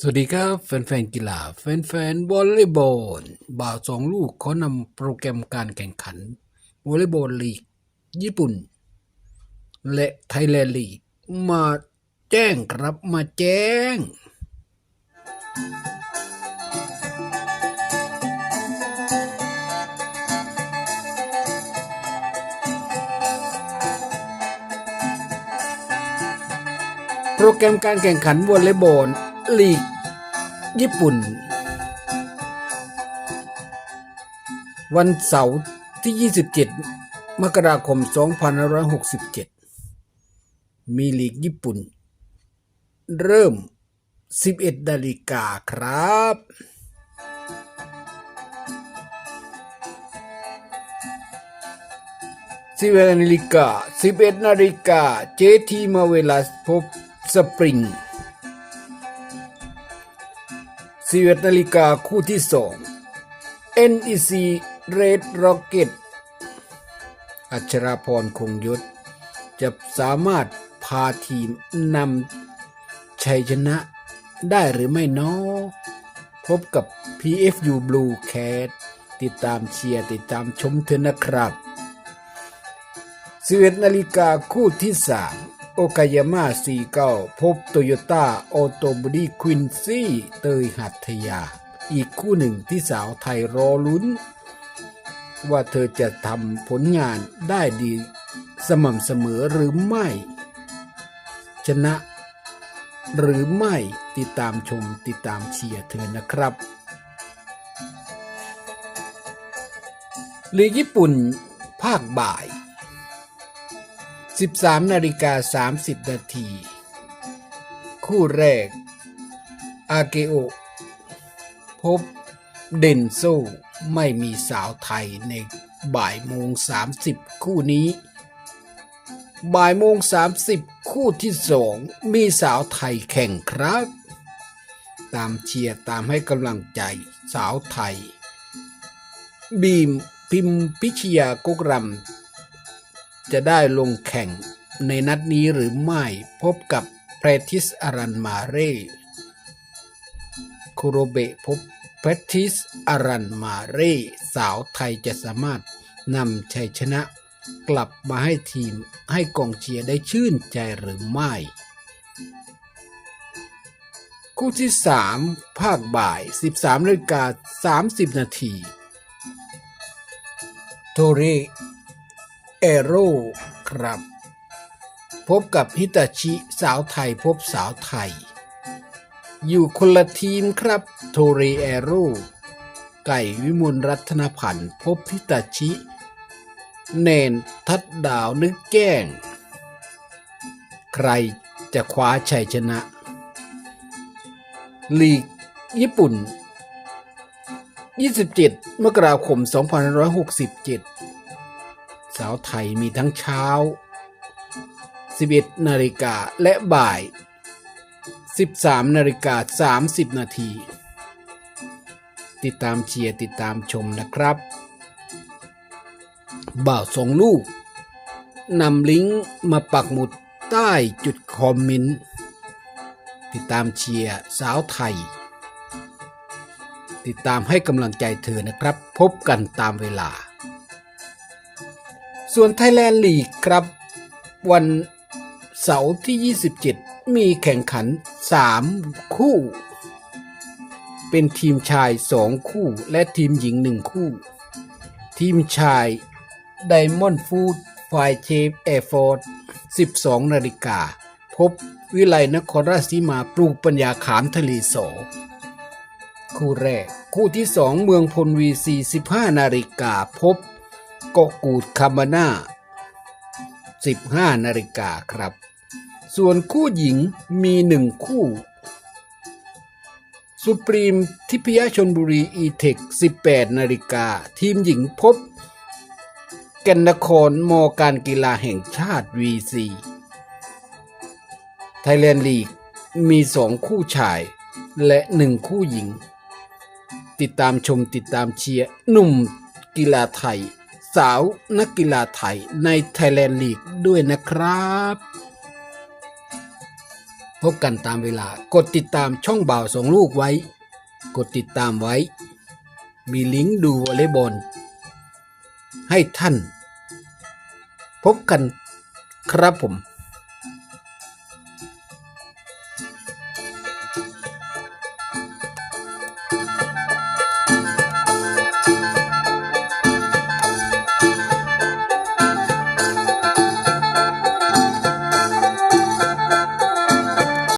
สวัสดีครับ แฟนๆกีฬา แฟนๆวอลเลย์บอลบ่าวสองลูกเขานำโปรแกรมการแข่งขันวอลเลย์บอลลีก ญี่ปุ่น และไทยแลนด์ลีก มาแจ้งครับมาแจ้ง โปรแกรมการแข่งขันวอลเลย์บอล ลีก ญี่ปุ่น วันเสาร์ที่ 27 มกราคม 2567 มีลีกญี่ปุ่น เริ่ม 11นาฬิกาครับ สิบเอ็ดนาฬิกาสิบเอ็ดนาฬิกาเจทีมาเวลาพบสปริง 11นาฬิกาคู่ที่สอง NEC Red Rocket อัชราพรคงยศ จะสามารถพาทีมนำชัยชนะได้หรือไม่น้อ พบกับ PFU Blue Cat ติดตามเชียร์ ติดตามชมเถอะนะครับ11นาฬิกาคู่ที่3 โอกายาม่า49 พบโตโยต้าออโตบอดี้ควินซี่เตยหัทยา อีกคู่หนึ่งที่สาวไทยรอลุ้น ว่าเธอจะทำผลงานได้ดีสม่ำเสมอหรือไม่ ชนะ หรือไม่ติดตามชมติดตามเชียร์เธอนะครับลีกญี่ปุ่นภาคบ่าย 13นาฬิกา30 นาที คู่แรก อาเกโอ พบเดนโซไม่มีสาวไทยในบ่ายโมง 30 คู่นี้ บ่ายโมง 30 คู่ที่สองมีสาวไทยแข่งครับ ตามเชียร์ตามให้กำลังใจสาวไทย บีมพิมพิชยากกรำ จะได้ลงแข่งในนัดนี้หรือไม่พบกับเพรทิสอารันมาเร่คุโรเบะพบเพรทิสอารันมาเร่สาวไทยจะสามารถนำชัยชนะกลับมาให้ทีมให้กองเชียร์ได้ชื่นใจหรือไม่ คู่ที่ 3 ภาคบ่าย 13นาฬิกา30 นาที โทเร เอโร่ครับ พบกับฮิตาชิสาวไทยพบสาวไทย อยู่คนละทีมครับโทเรเอโร่ไก่วิมลรัตนพันธ์พบฮิตาชิ เนนทัดดาวนึกแก้ง ใครจะคว้าชัยชนะ ลีกญี่ปุ่น 27 มกราคม 2567 สาวไทยมีทั้งเช้า 11 นาฬิกาและบ่าย 13 นาฬิกา 30 นาที ติดตามเชียร์ติดตามชมนะครับ บ่าวสองลูกนำลิงก์มาปักหมุดใต้จุดคอมเมนต์ติดตามเชียร์สาวไทย ติดตามให้กำลังใจเธอนะครับ พบกันตามเวลา ส่วนไทยแลนด์ลีกครับ วันเสาร์ที่ 27 มีแข่งขัน 3 คู่ เป็นทีมชาย 2 คู่ และทีมหญิง 1 คู่ ทีมชายไดมอนด์ฟูดไฟเชฟแอร์ฟอร์ด12 นาฬิกา พบวิไลนครราชสีมาปลูกปัญญาขามทะเลโสคู่แรก คู่ที่สองเมืองพลวี45นาฬิกา พบ กกูดคามาน่า15 นาฬิกาครับ ส่วนคู่หญิงมีหนึ่งคู่สุปรีมทิพยชนบุรีอีเทค 18 นาฬิกา ทีมหญิงพบ แก่นนครมอการกีฬาแห่งชาติ VC ไทยแลนด์ลีกมีสองคู่ชาย และหนึ่งคู่หญิง ติดตามชมติดตามเชียร์หนุ่มกีฬาไทย สาวนักกีฬาไทยในไทยแลนด์ลีกด้วยนะครับ พบกันตามเวลากดติดตามช่องบ่าวสองลูกไว้ กดติดตามไว้ มีลิงก์ดูวอลเลย์บอลให้ท่าน พบกันครับผม